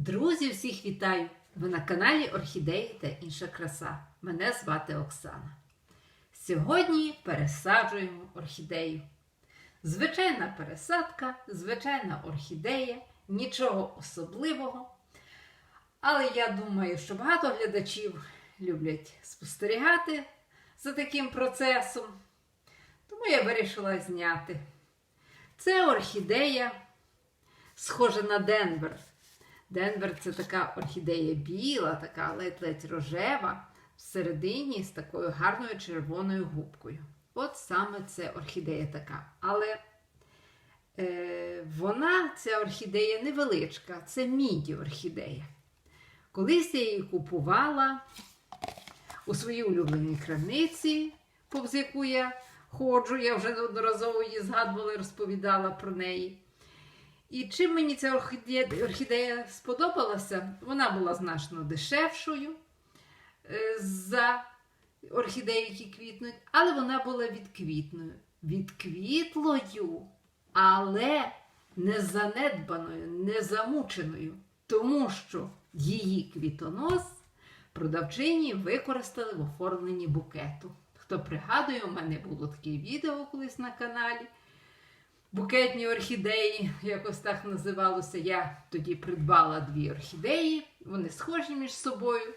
Друзі, всіх вітаю! Ви на каналі Орхідеї та інша краса. Мене звати Оксана. Сьогодні пересаджуємо орхідею. Звичайна пересадка, звичайна орхідея, нічого особливого. Але я думаю, що багато глядачів люблять спостерігати за таким процесом. Тому я вирішила зняти. Це орхідея, схожа на Денвер. Денвер це така орхідея біла, така ледь-ледь рожева, всередині з такою гарною червоною губкою. От саме це орхідея така. Але е, вона, ця орхідея невеличка, це міді орхідея. Колись я її купувала у своїй улюбленій крамниці, повз яку я ходжу, я вже неодноразово її згадувала і розповідала про неї. І чим мені ця орхідея, орхідея сподобалася, вона була значно дешевшою е, за орхідеї, які квітнуть, але вона була відквітною. Відквітлою, але не занедбаною, не замученою, тому що її квітонос продавчині використали в оформленні букету. Хто пригадує, у мене було таке відео колись на каналі. Букетні орхідеї, якось так називалося. Я тоді придбала дві орхідеї, вони схожі між собою.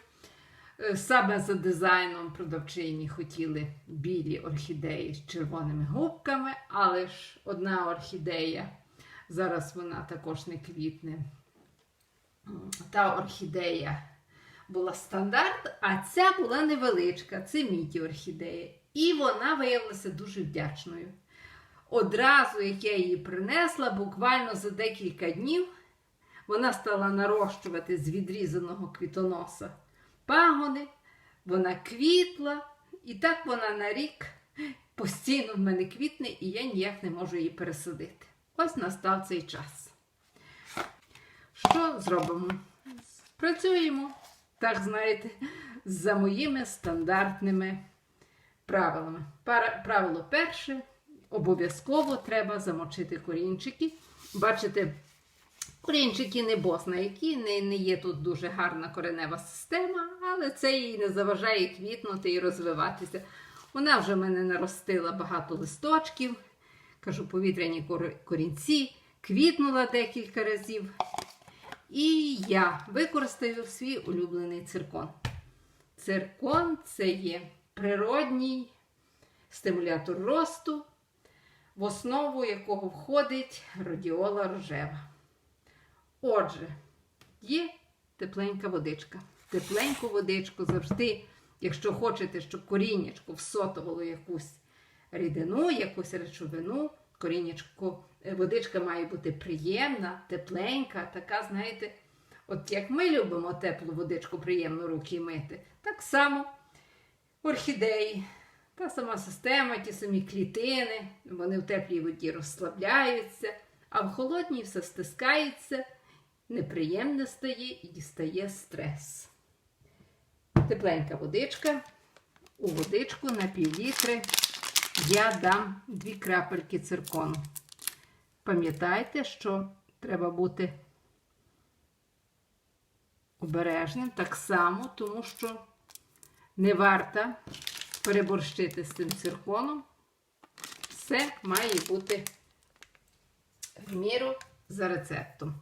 Е, Саме за дизайном продавчині хотіли білі орхідеї з червоними губками, але ж одна орхідея, зараз вона також не квітне. Та орхідея була стандарт, а ця була невеличка, це міді орхідея. І вона виявилася дуже вдячною. Одразу, як я її принесла, буквально за декілька днів вона стала нарощувати з відрізаного квітоноса пагони, вона квітла, і так вона на рік постійно в мене квітне, і я ніяк не можу її пересадити. Ось настав цей час. Що зробимо? Працюємо, так знаєте, за моїми стандартними правилами. Правило перше. Обов'язково треба замочити корінчики. Бачите, корінчики не босна, які не, не є тут дуже гарна коренева система, але це їй не заважає квітнути і розвиватися. Вона вже в мене наростила багато листочків, кажу, повітряні корінці, квітнула декілька разів. І я використаю свій улюблений циркон. Циркон це є природній стимулятор росту, в основу якого входить радіола рожева. Отже, є тепленька водичка. Тепленьку водичку завжди, якщо хочете, щоб коріннячко всотувало якусь рідину, якусь речовину, коріннячко, е, водичка має бути приємна, тепленька, така, знаєте, от як ми любимо теплу водичку, приємно руки мити, так само орхідеї. Та сама система, ті самі клітини, вони в теплій воді розслабляються, а в холодній все стискається, неприємне стає і дістає стрес. Тепленька водичка. У водичку на пів літри я дам дві крапельки циркону. Пам'ятайте, що треба бути обережним так само, тому що не варто переборщити з цим цирконом. Все має бути в міру за рецептом.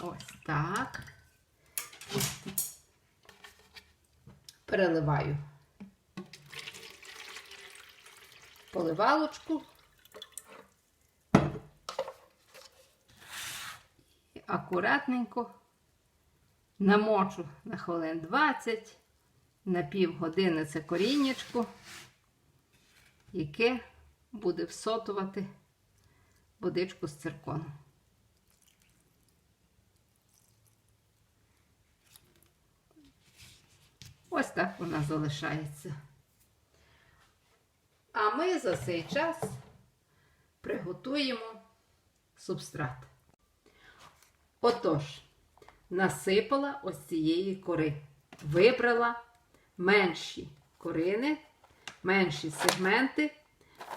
Ось так. Переливаю поливалочку. І акуратненько намочу на хвилин 20 на півгодини це коріннячко, яке буде всотувати водичку з цирконом. Ось так вона залишається. А ми за цей час приготуємо субстрат. Отож, насипала ось цієї кори. Вибрала менші корини, менші сегменти,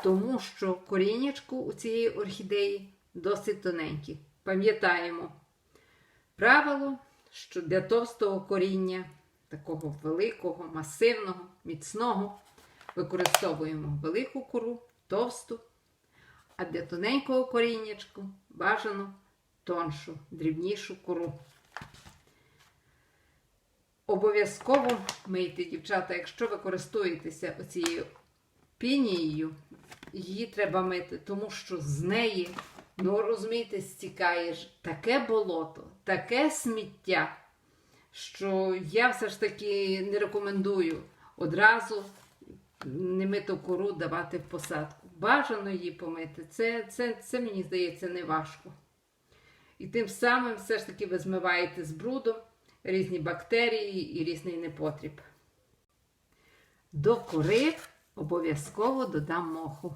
тому що корінечко у цієї орхідеї досить тоненькі. Пам'ятаємо, Правило, що для товстого коріння, такого великого, масивного, міцного, використовуємо велику кору, товсту, а для тоненького коріннячку бажано тоншу, дрібнішу кору. Обов'язково мийте, дівчата, якщо ви користуєтеся оцією пінією, її треба мити, тому що з неї, ну розумієте, стікає ж таке болото, таке сміття, що я все ж таки не рекомендую одразу немиту кору давати в посадку. Бажано її помити. Це, це, це мені здається, не важко. І тим самим все ж таки ви змиваєте з брудом різні бактерії і різний непотріб. До кори обов'язково додам моху.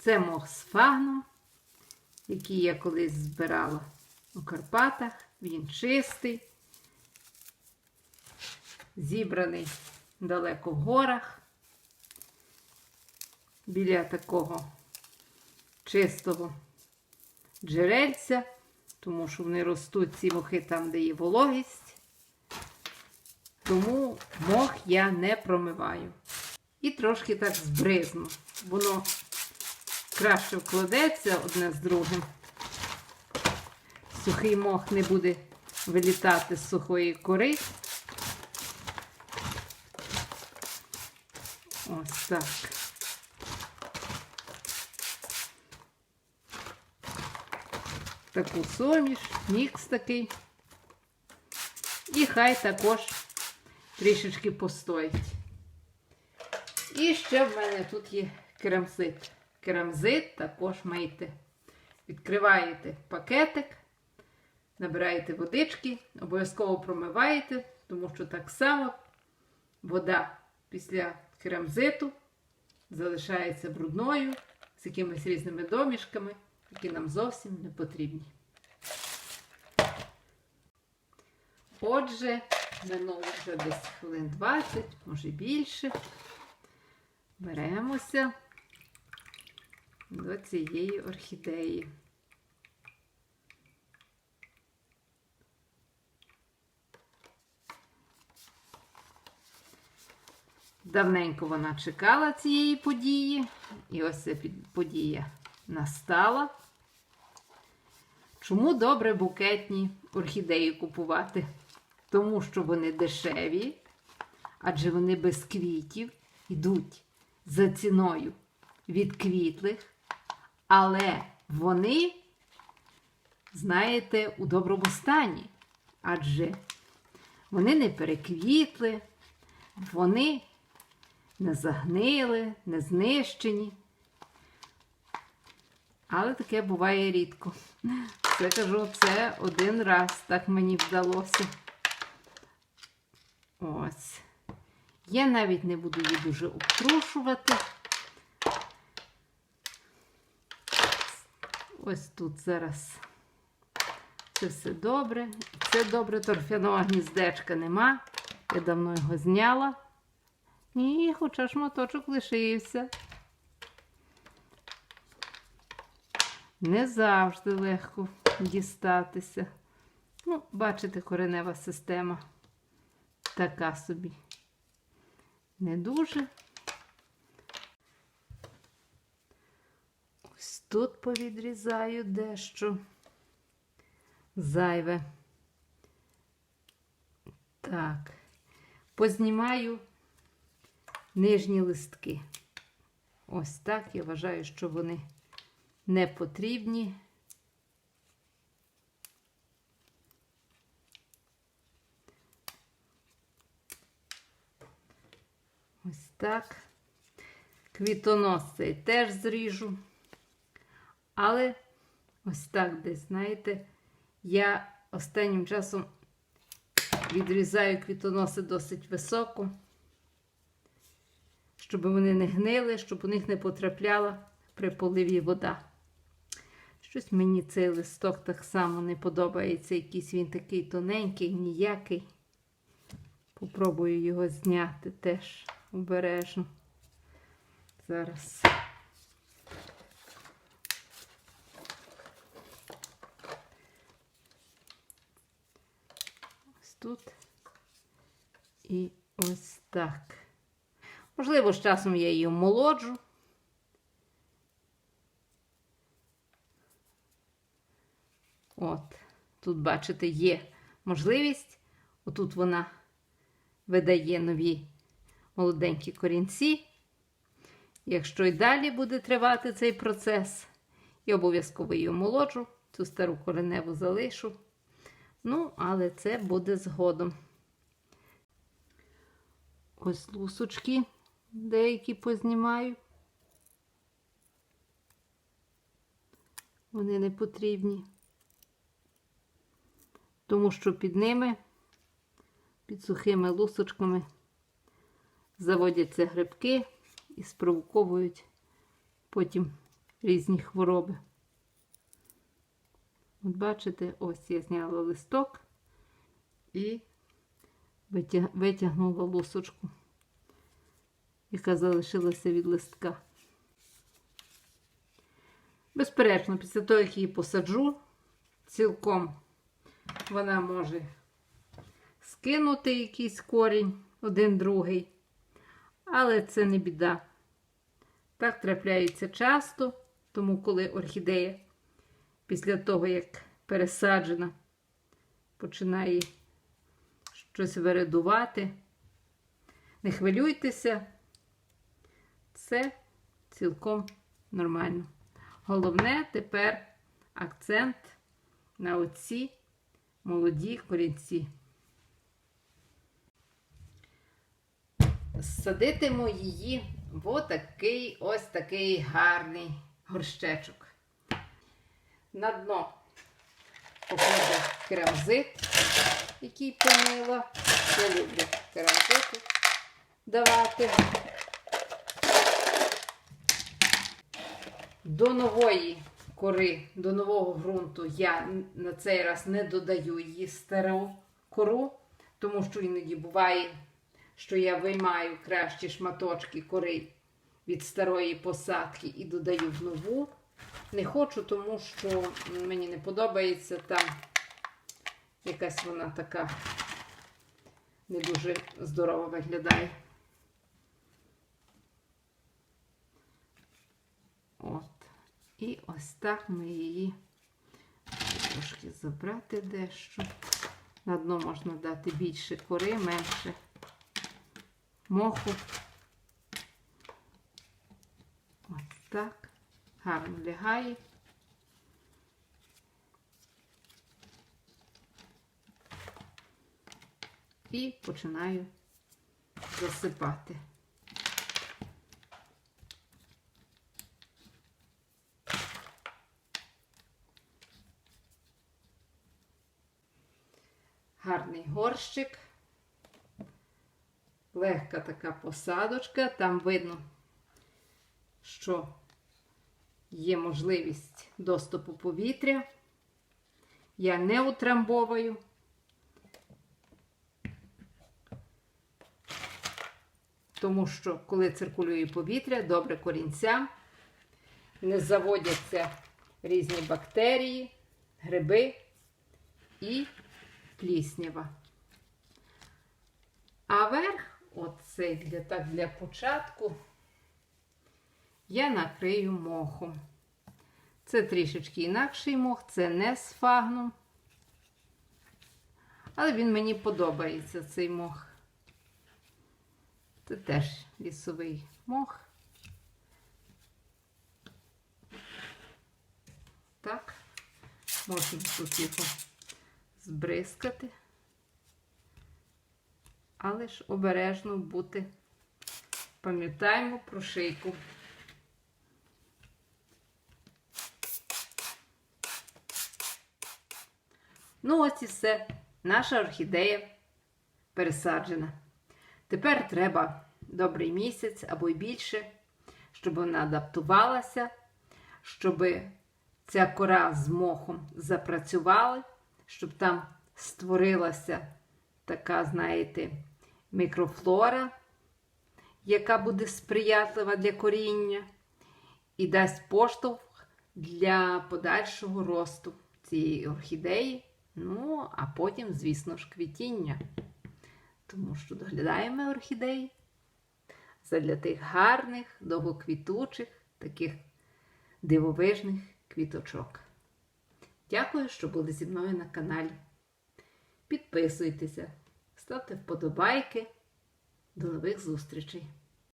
Це мох з фагну, який я колись збирала у Карпатах. Він чистий, зібраний далеко в горах. Біля такого чистого джерельця, тому що вони ростуть ці мохи там, де є вологість. Тому мох я не промиваю. І трошки так збризну. Воно краще вкладеться одне з другим. Сухий мох не буде вилітати з сухої кори. Ось так. Таку суміш, мікс такий. І хай також трішечки постоїть. І ще в мене тут є керамзит. Керамзит також мийте. Відкриваєте пакетик, набираєте водички, обов'язково промиваєте, тому що так само вода після керамзиту залишається брудною, з якимись різними домішками, які нам зовсім не потрібні. Отже, минуло вже десь хвилин 20, може більше. Беремося до цієї орхідеї. Давненько вона чекала цієї події, і ось ця подія настала. Чому добре букетні орхідеї купувати? Тому що вони дешеві, адже вони без квітів йдуть за ціною від квітлих, але вони, знаєте, у доброму стані. Адже вони не переквітли, вони не загнили, не знищені. Але таке буває рідко. Це кажу, це один раз так мені вдалося. Ось. Я навіть не буду її дуже обтрушувати. Ось тут зараз це все добре. Це добре, торфяного гніздечка нема. Я давно його зняла. І хоча шматочок лишився. Не завжди легко дістатися. Ну, бачите, коренева система така собі. Не дуже. Ось тут повідрізаю дещо зайве. Так, познімаю нижні листки. Ось так я вважаю, що вони не потрібні. Ось так. Квітонос цей теж зріжу. Але ось так десь, знаєте, я останнім часом відрізаю квітоноси досить високо, щоб вони не гнили, щоб у них не потрапляла при поливі вода. Щось мені цей листок так само не подобається. Якийсь він такий тоненький, ніякий. Попробую його зняти теж обережно. Зараз. Ось тут. І ось так. Можливо, з часом я її омолоджу. От, тут, бачите, є можливість. Отут вона видає нові молоденькі корінці. Якщо і далі буде тривати цей процес, я обов'язково її омолоджу, цю стару кореневу залишу. Ну, але це буде згодом. Ось лусочки деякі познімаю. Вони не потрібні, тому що під ними, під сухими лусочками, заводяться грибки і спровоковують потім різні хвороби. От бачите, ось я зняла листок і витягнула лусочку, яка залишилася від листка. Безперечно, після того, як її посаджу, цілком вона може скинути якийсь корінь, один другий, але це не біда. Так трапляється часто, тому коли орхідея після того, як пересаджена, починає щось виридувати. Не хвилюйтеся, це цілком нормально. Головне тепер акцент на оці молоді корінці. Садитиму її в отакий ось такий гарний горщечок. На дно покладу керамзит, який помила. Я люблю керамзити давати. До нової кори, до нового ґрунту я на цей раз не додаю її стару кору, тому що іноді буває, що я виймаю кращі шматочки кори від старої посадки і додаю в нову. Не хочу, тому що мені не подобається там якась вона така не дуже здорово виглядає. От. І ось так ми її трошки забрати дещо. На дно можна дати більше кори, менше моху. Ось так. Гарно лягає. І починаю засипати. Гарний горщик, легка така посадочка, там видно, що є можливість доступу повітря. Я не утрамбовую. Тому що, коли циркулює повітря, добре корінцям, не заводяться різні бактерії, гриби і пліснява. А верх, оцей для, так, для початку, я накрию мохом. Це трішечки інакший мох, це не сфагнум. Але він мені подобається, цей мох. Це теж лісовий мох. Так, можемо тут його збризкати. Але ж обережно бути. Пам'ятаємо про шийку. Ну, ось і все. Наша орхідея пересаджена. Тепер треба добрий місяць або й більше, щоб вона адаптувалася, щоб ця кора з мохом запрацювала, щоб там створилася така, знаєте, мікрофлора, яка буде сприятлива для коріння, і дасть поштовх для подальшого росту цієї орхідеї Ну, а потім, звісно ж, квітіння. Тому що доглядаємо орхідеї задля тих гарних, довгоквітучих, таких дивовижних квіточок. Дякую, що були зі мною на каналі. Підписуйтеся, ставте вподобайки. До нових зустрічей!